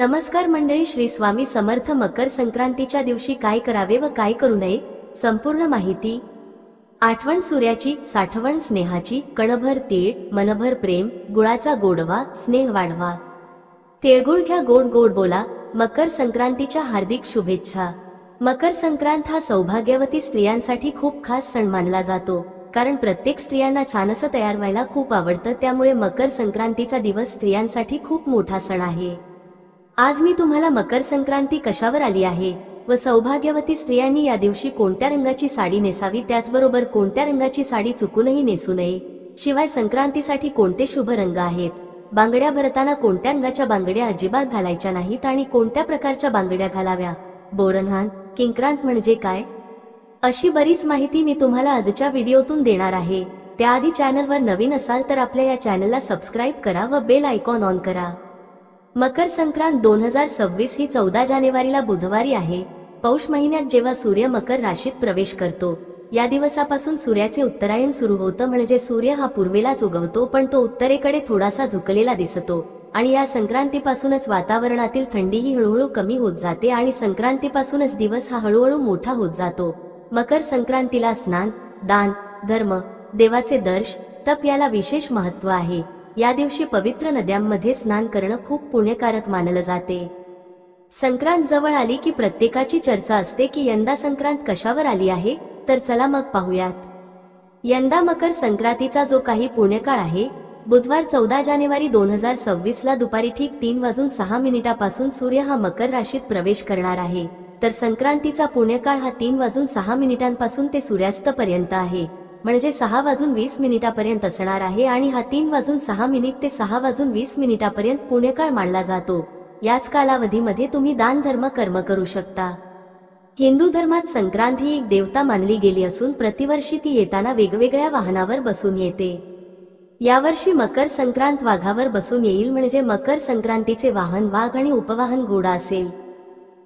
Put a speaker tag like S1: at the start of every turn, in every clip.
S1: नमस्कार मंडळी श्री स्वामी समर्थ मकर संक्रांतीच्या दिवशी काय करावे व काय करू नये? संपूर्ण माहिती आठवण सूर्याची साठवण स्नेहाची कणभर तीळ मनभर प्रेम गुळाचा गोडवा स्नेह वाढवा. तिळगुळ घ्या गोड गोड बोला. मकर संक्रांतीच्या हार्दिक शुभेच्छा. मकर संक्रांत हा सौभाग्यवती स्त्रियांसाठी खूप खास सण मानला जातो. कारण प्रत्येक स्त्रियांना छान असं तयार व्हायला खूप आवडतं. त्यामुळे मकर संक्रांतीचा दिवस स्त्रियांसाठी खूप मोठा सण आहे. आज मी तुम्हाला मकर संक्रांती कशावर आली आहे व सौभाग्यवती स्त्रियांनी या दिवशी कोणत्या रंगाची साडी नेसावी त्याचबरोबर कोणत्या रंगाची साडी चुकूनही नेसू नये शिवाय संक्रांतीसाठी कोणते शुभ रंग आहेत? बांगड्या भरताना कोणत्या रंगाच्या बांगड्या अजिबात घालायच्या नाहीत आणि कोणत्या प्रकारच्या बांगड्या घालाव्या? बोरनहान किंक्रांत म्हणजे काय? अशी बरीच माहिती मी तुम्हाला आजच्या व्हिडिओतून देणार आहे. त्याआधी चॅनलवर नवीन असाल तर आपल्या या चॅनलला सबस्क्राईब करा व बेल आयकॉन ऑन करा. मकर संक्रांत दोन हजार सव्वीस ही चौदा जानेवारीला बुधवारी आहे. पौष महिन्यात जेव्हा सूर्य मकर राशीत प्रवेश करतो या दिवसापासून सूर्याचे उत्तरायण सुरू होतं म्हणजे सूर्य हा पूर्वेलाच उगवतो पण तो उत्तरेकडे थोडासा झुकलेला दिसतो आणि या संक्रांतीपासूनच वातावरणातील थंडीही हळूहळू कमी होत जाते आणि संक्रांतीपासूनच दिवस हा हळूहळू मोठा होत जातो. मकर संक्रांतीला स्नान दान धर्म देवाचे दर्श तप याला विशेष महत्त्व आहे. या दिवशी पवित्र नद्यांमध्ये स्नान करणं खूप पुण्यकारक मानलं जाते. संक्रांत जवळ आली की प्रत्येकाची चर्चा असते की यंदा संक्रांत कशावर आली आहे तर चला मग पाहूयात. यंदा मकर संक्रांतीचा जो काही पुण्यकाळ आहे बुधवार चौदा जानेवारी दोन हजार सव्वीस ला दुपारी ठीक तीन वाजून सहा मिनिटापासून सूर्य हा मकर राशीत प्रवेश करणार आहे. तर संक्रांतीचा पुण्यकाळ हा तीन वाजून सहा मिनिटांपासून ते सूर्यास्त पर्यंत आहे. म्हणजे सहा वाजून वीस मिनिटापर्यंत असणार आहे आणि हा तीन वाजून सहा मिनिट ते सहा वाजून वीस मिनिटापर्यंत पुण्यकाळ मानला जातो. याच कालावधीमध्ये तुम्ही दान धर्म कर्म करू शकता. हिंदू धर्मात संक्रांत ही एक देवता मानली गेली असून प्रतिवर्षी ती येताना वेगवेगळ्या वाहनावर बसून येते. यावर्षी मकर संक्रांत वाघावर बसून येईल म्हणजे मकर संक्रांतीचे वाहन वाघ आणि उपवाहन घोडा असेल.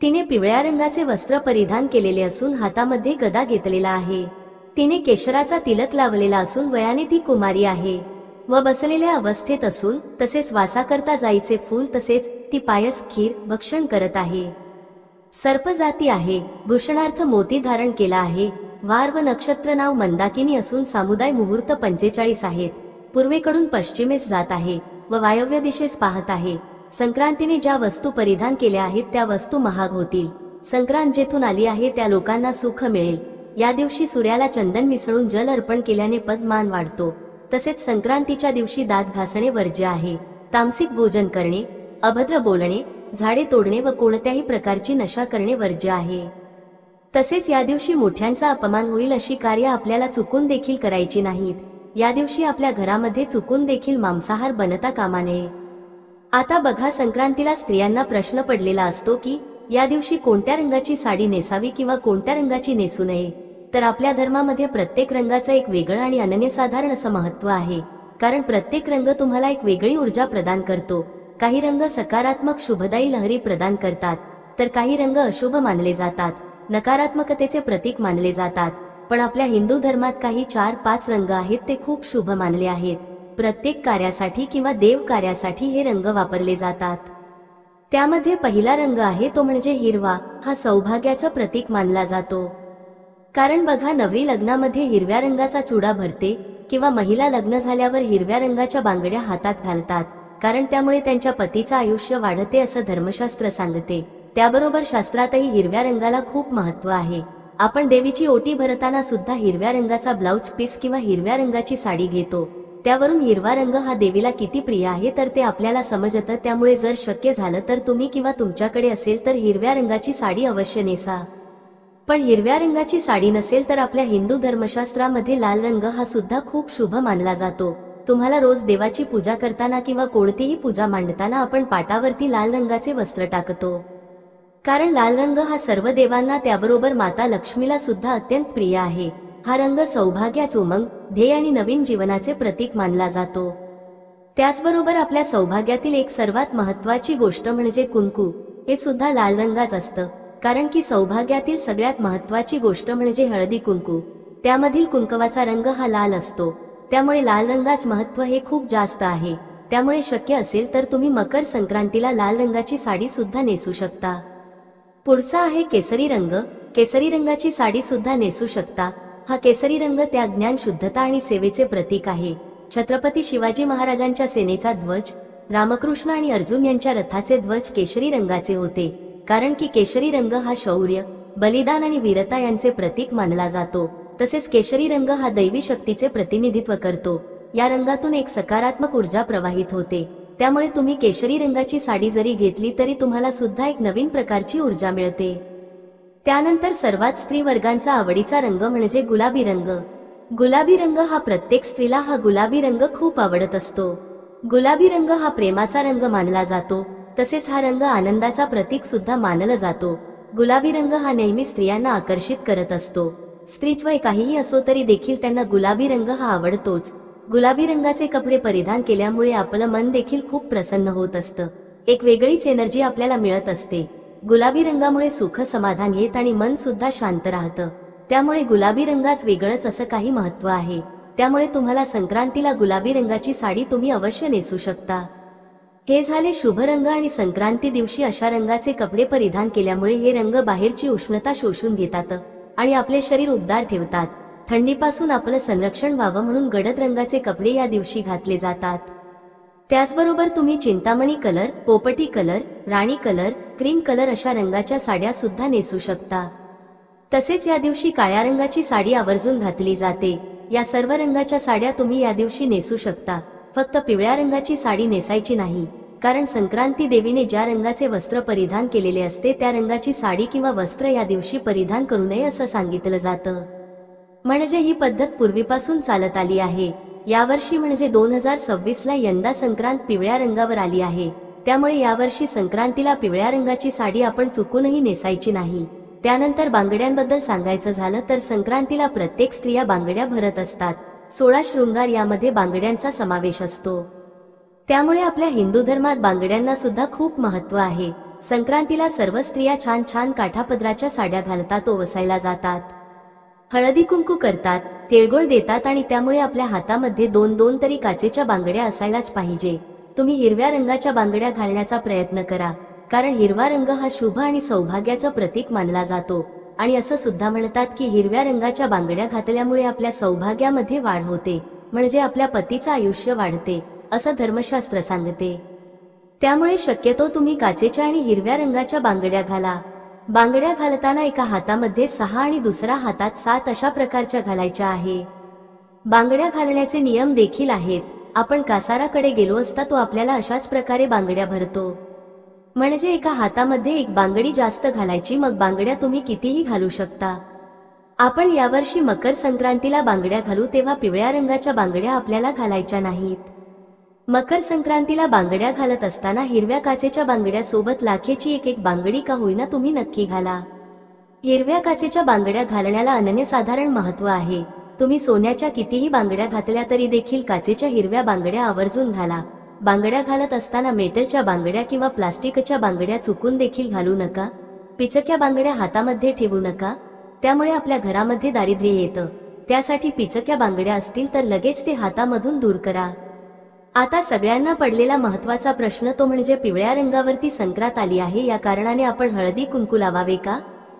S1: तिने पिवळ्या रंगाचे वस्त्र परिधान केलेले असून हातामध्ये गदा घेतलेला आहे. तिने केशराचा तिलक लावलेला असून वयाने ती कुमारी आहे. व बसलेल्या अवस्थेत असून तसेच वासाकरता जाईचे फूल तसेच ती पायस खीर भक्षण करत आहे. सर्प जाती आहे. भूषणार्थ मोती धारण केला आहे. वार व नक्षत्र नाव मंदाकिनी असून सामुदाय मुहूर्त पंचेचाळीस आहेत. पूर्वेकडून पश्चिमेस जात आहे व वायव्य दिशेस पाहत आहे. संक्रांतीने ज्या वस्तू परिधान केल्या आहेत त्या वस्तू महाग होतील. संक्रांत जेथून आली आहे त्या लोकांना सुख मिळेल. या दिवशी सूर्याला चंदन मिसळून जल अर्पण केल्याने पदमान वाढतो. तसेच संक्रांतीच्या दिवशी दात घासणे वर्ज्य आहे. तामसिक भोजन करणे अभद्र बोलणे झाडे तोडणे व कोणत्याही प्रकारची नशा करणे वर्ज्य आहे. तसेच या दिवशी मोठ्यांचा अपमान होईल अशी कार्य आपल्याला चुकून देखील करायची नाहीत. या दिवशी आपल्या घरामध्ये चुकून देखील मांसाहार बनता कामा नये आता बघा संक्रांतीला स्त्रियांना प्रश्न पडलेला असतो की या दिवशी कोणत्या रंगाची साडी नेसावी किंवा कोणत्या रंगाची नेसू नये? तर आपल्या धर्मामध्ये प्रत्येक रंगाचं एक वेगळं आणि अनन्यसाधारण असं महत्त्व आहे. कारण प्रत्येक रंग तुम्हाला एक वेगळी ऊर्जा प्रदान करतो. काही रंग सकारात्मक शुभदायी लहरी प्रदान करतात. तर काही रंग अशुभ मानले जातात. नकारात्मकतेचे प्रतीक मानले जातात. पण आपल्या हिंदू धर्मात काही चार पाच रंग आहेत ते खूप शुभ मानले आहेत. प्रत्येक कार्यासाठी किंवा देव कार्यासाठी हे रंग वापरले जातात. त्यामध्ये पहिला रंग आहे तो म्हणजे हिरवा. हा सौभाग्याचं प्रतीक मानला जातो. कारण बघा नवरी लग्नामध्ये हिरव्या रंगाचा चुडा भरते किंवा महिला लग्न झाल्यावर हिरव्या रंगाच्या बांगड्या हातात घालतात कारण त्यामुळे त्यांच्या पतीचं आयुष्य वाढते असं धर्मशास्त्र सांगते. त्याबरोबर शास्त्रातही हिरव्या रंगाला खूप महत्त्व आहे. आपण देवीची ओटी भरताना सुद्धा हिरव्या रंगाचा ब्लाउज पीस किंवा हिरव्या रंगाची साडी घेतो. त्यावरून हिरवा रंग हा देवीला किती प्रिय आहे तर ते आपल्याला समजतं त्यामुळे जर शक्य झालं तर तुम्ही किंवा तुमच्याकडे असेल तर हिरव्या रंगाची साडी अवश्य नेसा. पण हिरव्या रंगाची साडी नसेल तर आपल्या हिंदू धर्मशास्त्रामध्ये लाल रंग हा सुद्धा खूप शुभ मानला जातो. तुम्हाला रोज देवाची पूजा करताना किंवा कोणतीही पूजा मांडताना आपण पाटावरती लाल रंगाचे वस्त्र टाकतो. कारण लाल रंग हा सर्व देवांना त्याबरोबर माता लक्ष्मीला सुद्धा अत्यंत प्रिय आहे. हा रंग सौभाग्याच उमंग ध्येय आणि नवीन जीवनाचे प्रतीक मानला जातो. त्याचबरोबर आपल्या सौभाग्यातील एक सर्वात महत्वाची गोष्ट म्हणजे कुंकू. हे सुद्धा लाल रंगाच असतं. कारण की सौभाग्यातील सगळ्यात महत्वाची गोष्ट म्हणजे हळदी कुंकू. त्यामधील कुंकवाचा रंग हा लाल असतो. त्यामुळे लाल रंगाच महत्त्व हे खूप जास्त आहे. त्यामुळे शक्य असेल तर तुम्ही मकर संक्रांतीला लाल रंगाची साडी सुद्धा नेसू शकता. पुढचा आहे केसरी रंग. केसरी रंगाची साडी सुद्धा नेसू शकता. हा केसरी रंग त्या ज्ञान शुद्धता आणि सेवेचे प्रतीक आहे. छत्रपती शिवाजी महाराजांच्या सेनेचा ध्वज रामकृष्ण आणि अर्जुन यांच्या रथाचे ध्वज केशरी रंगाचे होते. कारण की केशरी रंग हा शौर्य बलिदान आणि वीरता यांचे प्रतीक मानला जातो. तसेच केशरी रंग हा दैवी शक्तीचे प्रतिनिधित्व करतो. या रंगातून एक सकारात्मक ऊर्जा प्रवाहित होते. त्यामुळे तुम्ही केशरी रंगाची साडी जरी घेतली तरी तुम्हाला सुद्धा एक नवीन प्रकारची ऊर्जा मिळते. त्यानंतर सर्वात स्त्री वर्गांचा आवडीचा रंग म्हणजे गुलाबी रंग. गुलाबी रंग हा प्रत्येक स्त्रीला हा गुलाबी रंग खूप आवडत असतो. गुलाबी रंग हा प्रेमाचा रंग मानला जातो. तसेच हा रंग आनंदाचा प्रतीक सुद्धा मानला जातो. गुलाबी रंग हा नेहमी स्त्रियांना आकर्षित करत असतो. स्त्रीचवय काहीही असो तरी देखील त्यांना गुलाबी रंग हा आवडतोच. गुलाबी रंगाचे कपडे परिधान केल्यामुळे आपलं मन देखील खूप प्रसन्न होत असतं. एक वेगळीच एनर्जी आपल्याला मिळत असते. गुलाबी रंगामुळे सुख समाधान येत आणि मन सुद्धा शांत राहतं. त्यामुळे गुलाबी रंगाच वेगळंच असं काही महत्त्व आहे. त्यामुळे तुम्हाला संक्रांतीला गुलाबी रंगाची साडी तुम्ही अवश्य नेसू शकता. हे झाले शुभ रंग आणि संक्रांती दिवशी अशा रंगाचे कपडे परिधान केल्यामुळे हे रंग बाहेरची उष्णता शोषून घेतात आणि आपले शरीर उबदार ठेवतात. थंडीपासून आपलं संरक्षण व्हावं म्हणून गडद रंगाचे कपडे या दिवशी घातले जातात. त्याचबरोबर तुम्ही चिंतामणी कलर पोपटी कलर राणी कलर क्रीम कलर अशा रंगाच्या साड्या सुद्धा नेसू शकता. तसेच या दिवशी काळ्या रंगाची साडी आवर्जून घातली जाते. या सर्व रंगाच्या साड्या तुम्ही या दिवशी नेसू शकता. फक्त पिवळ्या रंगाची साडी नेसायची नाही कारण संक्रांती देवीने ज्या रंगाचे वस्त्र परिधान केलेले असते त्या रंगाची साडी किंवा वस्त्र या दिवशी परिधान करू नये असं सांगितलं जातं. म्हणजे ही पद्धत पूर्वीपासून चालत आली आहे. यावर्षी म्हणजे दोन हजार सव्वीस ला यंदा संक्रांत पिवळ्या रंगावर आली आहे. त्यामुळे यावर्षी संक्रांतीला पिवळ्या रंगाची साडी आपण चुकूनही नेसायची नाही. त्यानंतर बांगड्यांबद्दल सांगायचं झालं तर संक्रांतीला प्रत्येक स्त्रिया बांगड्या भरत असतात. सोळा शृंगार यामध्ये बांगड्यांचा समावेश असतो. त्यामुळे आपल्या हिंदू धर्मात बांगड्यांना सुद्धा खूप महत्त्व आहे. संक्रांतीला सर्व स्त्रिया छान छान काठापदराच्या साड्या घालतात वसायला जातात. हळदी कुंकू करतात तिळगुळ देतात आणि त्यामुळे आपल्या हातामध्ये दोन दोन तरी काचेच्या बांगड्या असायलाच पाहिजे. तुम्ही हिरव्या रंगाच्या बांगड्या घालण्याचा प्रयत्न करा कारण हिरवा रंग हा शुभ आणि सौभाग्याचं प्रतीक मानला जातो. आणि असं सुद्धा म्हणतात की हिरव्या रंगाच्या बांगड्या घातल्यामुळे आपल्या सौभाग्यामध्ये वाढ होते म्हणजे आपल्या पतीचं आयुष्य वाढते असं धर्मशास्त्र सांगते. त्यामुळे शक्यतो तुम्ही काचेच्या आणि हिरव्या रंगाच्या बांगड्या घाला. बांगड्या घालताना एका हातामध्ये सहा आणि दुसऱ्या हातात सात अशा प्रकारच्या घालायच्या आहे. बांगड्या घालण्याचे नियम देखील आहेत. आपण कासाराकडे गेलो असता तो आपल्याला अशाच प्रकारे बांगड्या भरतो. म्हणजे एका हातामध्ये एक बांगडी जास्त घालायची मग बांगड्या तुम्ही कितीही घालू शकता. आपण यावर्षी मकर संक्रांतीला बांगड्या घालू तेव्हा पिवळ्या रंगाच्या बांगड्या आपल्याला घालायच्या नाहीत. मकर संक्रांतीला बांगड्या घालत असताना हिरव्या काचेच्या बांगड्या सोबत लाखेची एक एक बांगडी का होईना तुम्ही नक्की घाला. हिरव्या काचेच्या बांगड्या घालण्याला अनन्यसाधारण महत्त्व आहे. तुम्ही सोन्याच्या कितीही बांगड्या घातल्या तरी देखील काचेच्या हिरव्या बांगड्या आवर्जून घाला. बांगड्या घालत असताना मेटलच्या बांगड्या किंवा प्लास्टिकच्या बांगड्या चुकून देखील घालू नका पिचक्या बांगड्या हातामध्ये ठेवू नका त्यामुळे आपल्या घरामध्ये दारिद्र्य येतं. त्यासाठी पिचक्या बांगड्या असतील तर लगेच ते हातामधून दूर करा. आता सगळ्यांना पडलेला महत्त्वाचा प्रश्न तो म्हणजे पिवळ्या रंगावरती संक्रांत आली आहे या कारणाने आपण हळदी कुंकू लावावे का?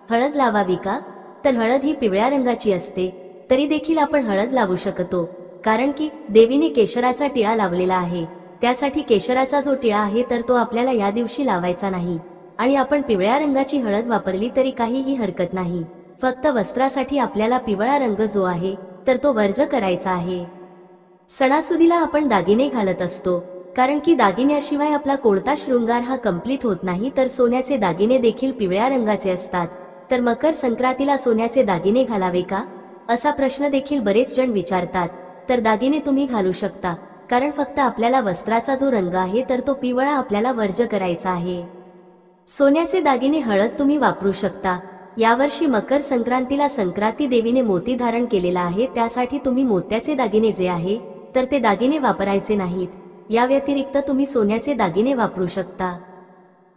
S1: हळद लावावी का? तर हळद ही पिवळ्या रंगाची असते तरी देखील आपण हळद लावू शकतो कारण की देवीने केशराचा टिळा लावलेला आहे. त्यासाठी केशराचा जो टिळा आहे तर तो आपल्याला या दिवशी लावायचा नाही. आणि आपण पिवळ्या रंगाची हळद वापरली तरी काहीही हरकत नाही. फक्त वस्त्रासाठी आपल्याला पिवळा रंग जो आहे तर तो वर्ज करायचा आहे. सणासुदीला आपण दागिने घालत असतो. कारण की दागिन्याशिवाय आपला कोणता शृंगार हा कंप्लीट होत नाही तर सोन्याचे दागिने देखील पिवळ्या रंगाचे असतात. तर मकर संक्रांतीला सोन्याचे दागिने घालावे का? असा प्रश्न देखील बरेच जण विचारतात. तर दागिने तुम्ही घालू शकता. कारण फक्त आपल्याला वस्त्राचा जो रंग आहे तर तो पिवळा आपल्याला वर्ज करायचा आहे. सोन्याचे दागिने हळद तुम्ही वापरू शकता. यावर्षी मकर संक्रांतीला संक्रांती देवीने मोती धारण केलेला आहे त्यासाठी तुम्ही मोत्याचे दागिने जे आहे तर ते दागिने वापरायचे नाहीत. या व्यतिरिक्त तुम्ही सोन्याचे दागिने वापरू शकता.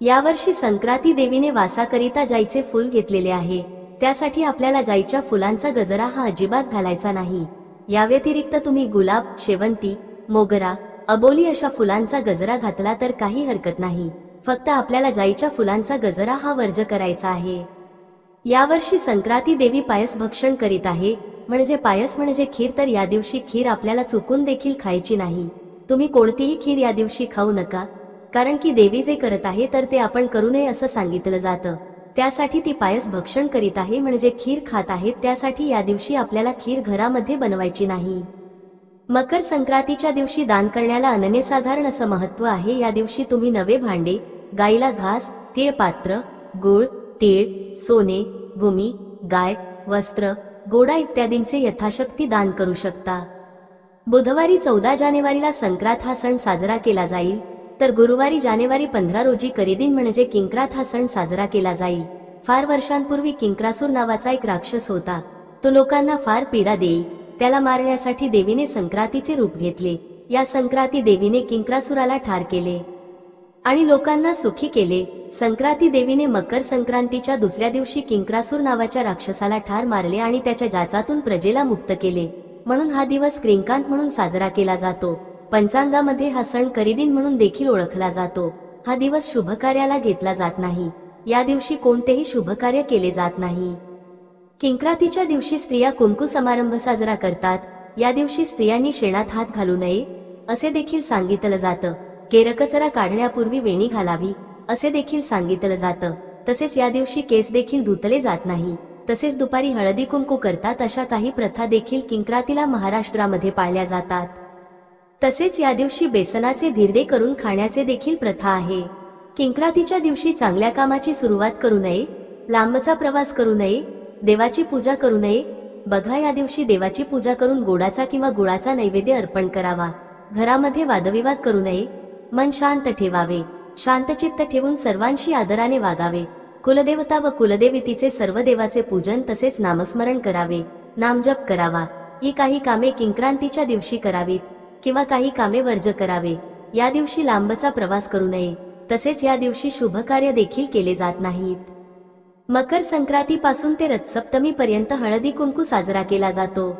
S1: यावर्षी संक्रांती देवीने वासाकरिता जाईचे फुल घेतलेले आहे. त्यासाठी आपल्याला जाईच्या फुलांचा गजरा हा अजिबात घालायचा नाही. या व्यतिरिक्त तुम्ही गुलाब शेवंती मोगरा अबोली अशा फुलांचा गजरा घातला तर काही हरकत नाही. फक्त आपल्याला जाईच्या फुलांचा गजरा हा वर्ज करायचा आहे. यावर्षी संक्रांती देवी पायस भक्षण करीत आहे. म्हणजे पायस म्हणजे खीर तर या दिवशी खीर आपल्याला चुकून देखील खायची नाही. तुम्ही कोणतीही खीर या दिवशी खाऊ नका. कारण की देवी जे करत आहे तर ते आपण करू नये असं सांगितलं जातं. त्यासाठी ती पायस भक्षण करीत आहे. म्हणजे खीर खात आहेत त्यासाठी या दिवशी आपल्याला खीर घरामध्ये बनवायची नाही. मकर संक्रांतीच्या दिवशी दान करण्याला अनन्यसाधारण असं महत्त्व आहे. या दिवशी तुम्ही नवे भांडे गाईला घास तीळपात्र गुळ तीळ सोने भूमी गाय वस्त्र गोडा इत्यादींचे यथाशक्ती दान करू शकता. बुधवारी चौदा जानेवारीला संक्रांत हा सण साजरा केला जाईल. तर गुरुवारी जानेवारी पंधरा रोजी करीदिन म्हणजे किंक्रात हा सण साजरा केला जाईल. फार वर्षांपूर्वी किंक्रासूर नावाचा एक राक्षस होता. तो लोकांना फार पीडा देई त्याला मारण्यासाठी देवीने संक्रांतीचे रूप घेतले. या संक्रांती देवीने किंक्रासुराला ठार केले. आणि लोकांना सुखी केले. संक्रांती देवीने मकर संक्रांतीच्या दुसऱ्या दिवशी किंक्रासूर नावाच्या राक्षसाला ठार मारले आणि त्याच्या जाचातून प्रजेला मुक्त केले. म्हणून हा दिवस क्रिंकांत म्हणून साजरा केला जातो. पंचांगामध्ये हा सण करीदिन म्हणून देखील ओळखला जातो. हा दिवस शुभ कार्याला घेतला जात नाही. या दिवशी कोणतेही शुभ कार्य केले जात नाही. किंक्रातीच्या दिवशी स्त्रिया कुंकू समारंभ साजरा करतात. या दिवशी स्त्रियांनी शेणात हात घालू नये असे देखील सांगितलं जातं. केरकचरा काढण्यापूर्वी वेणी घालावी असे देखील सांगितलं जातं. तसेच या दिवशी केस देखील धुतले जात नाही. तसेच दुपारी हळदी कुंकू करतात अशा काही प्रथा देखील किंक्रातीला महाराष्ट्रामध्ये पाळल्या जातात. तसेच या दिवशी बेसनाचे धिरडे करून खाण्याचे देखील प्रथा आहे. किंक्रातीच्या दिवशी चांगल्या कामाची सुरुवात करू नये लांबचा प्रवास करू नये देवाची पूजा करू नये. बघा या दिवशी देवाची पूजा करून गोडाचा किंवा गुळाचा नैवेद्य अर्पण करावा. घरामध्ये वादविवाद करू नये. मन शांत ठेवावे. शांतचित्त ठेवून सर्वांशी आदराने वागावे. कुलदेवता व कुलदेवतीचे सर्व देवाचे पूजन तसेच नामस्मरण करावे. नामजप करावा. ही काही कामे किंक्रांतीच्या दिवशी करावीत किंवा काही कामे वर्ज करावे. या दिवशी लांबचा प्रवास करू नये. तसेच या दिवशी शुभ कार्य देखील केले जात नाहीत. मकर संक्रांतीपासून ते रथसप्तमी पर्यंत हळदी कुंकू साजरा केला जातो.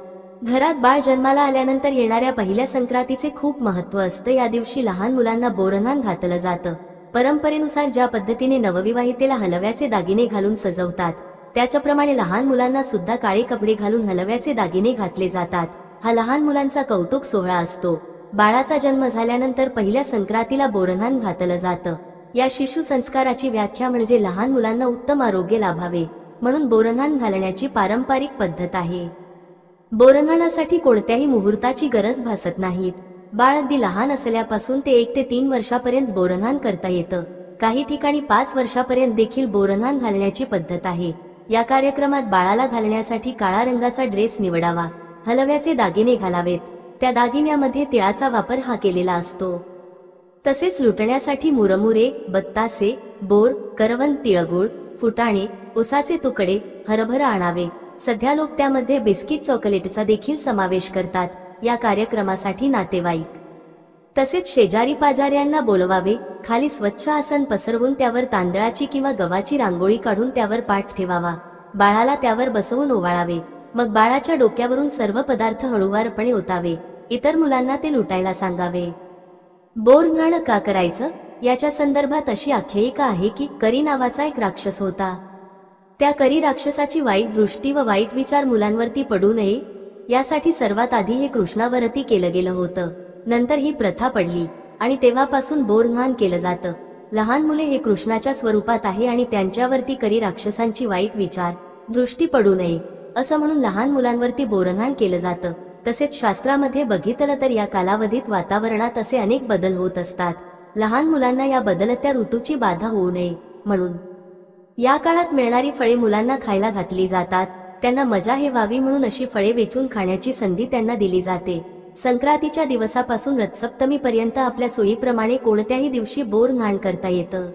S1: घरात बाळ जन्माला आल्यानंतर येणाऱ्या पहिल्या संक्रांतीचे खूप महत्त्व असतं. या दिवशी लहान मुलांना बोरन्हान घातलं जातं. परंपरेनुसार ज्या पद्धतीने नवविवाहितेला हलव्याचे दागिने घालून सजवतात त्याच्याप्रमाणे लहान मुलांना सुद्धा काळे कपडे घालून हलव्याचे दागिने घातले जातात. हा लहान मुलांचा कौतुक सोहळा असतो. बाळाचा जन्म झाल्यानंतर पहिल्या संक्रांतीला बोरन्हान घातलं जातं. या शिशु संस्काराची व्याख्या म्हणजे लहान मुलांना उत्तम आरोग्य लाभावे म्हणून बोरन्हान घालण्याची पारंपरिक पद्धत आहे. बोरन्हाणासाठी कोणत्याही मुहूर्ताची गरज भासत नाहीत. बाळ अगदी लहान असल्यापासून ते एक ते तीन वर्षापर्यंत बोरन्हान करता येतं. काही ठिकाणी पाच वर्षापर्यंत देखील बोरन्हान घालण्याची पद्धत आहे. या कार्यक्रमात बाळाला घालण्यासाठी काळा रंगाचा ड्रेस निवडावा. हलव्याचे दागिने घालावेत. त्या दागिन्यामध्ये तिळाचा वापर हा केलेला असतो. तसेच लुटण्यासाठी मुरमुरे बत्तासे बोर करवंद तिळगुळ फुटाणे उसाचे तुकडे हरभरा आणावे. सध्या लोक त्यामध्ये बिस्किट चॉकलेटचा देखील समावेश करतात. या कार्यक्रमासाठी नातेवाईक. तसेच शेजारी पाजाऱ्यांना बोलवावे. खाली स्वच्छ आसन पसरवून त्यावर तांदळाची किंवा गव्हाची रांगोळी काढून त्यावर पाठ ठेवावा. बाळाला त्यावर बसवून ओवाळावे. मग बाळाच्या डोक्यावरून सर्व पदार्थ हळूवारपणे ओतावे. इतर मुलांना ते लुटायला सांगावे. बोरघाण का करायचं याच्या संदर्भात अशी आख्यायिका आहे की करी नावाचा एक राक्षस होता. त्या करी राक्षसाची वाईट दृष्टी व वाईट विचार मुलांवरती पडू नये यासाठी सर्वात आधी हे कृष्णावरती केलं गेलं होतं. नंतर ही प्रथा पडली आणि तेव्हापासून बोरघाण केलं जातं. लहान मुले हे कृष्णाच्या स्वरूपात आहे आणि त्यांच्यावरती करी राक्षसांची वाईट विचार दृष्टी पडू नये असं म्हणून लहान मुलांवरती बोरघाण केलं जातं. तसेच शास्त्रामध्ये बघितलं तर या कालावधीत वातावरणात असे अनेक बदल होत असतात. लहान मुलांना या बदलत्या ऋतूची बाधा होऊ नये म्हणून. या काळात मिळणारी फळे मुलांना खायला घातली जातात. त्यांना मजा हे व्हावी म्हणून अशी फळे वेचून खाण्याची संधी त्यांना दिली जाते. संक्रांतीच्या दिवसापासून रथसप्तमी पर्यंत आपल्या सोयीप्रमाणे कोणत्याही दिवशी बोर घाण करता येतं.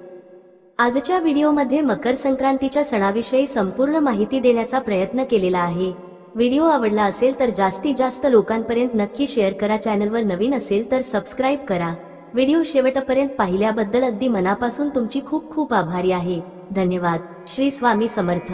S1: आजच्या व्हिडिओमध्ये मकर संक्रांतीच्या सणाविषयी संपूर्ण माहिती देण्याचा प्रयत्न केलेला आहे. व्हिडिओ आवडला असेल तर जास्तीत जास्त लोकांपर्यंत नक्की शेअर करा. चॅनलवर नवीन असेल तर सबस्क्राईब करा. व्हिडिओ शेवटपर्यंत पाहिल्याबद्दल अगदी मनापासून तुमची खूप खूप आभारी आहे. धन्यवाद. श्री स्वामी समर्थ.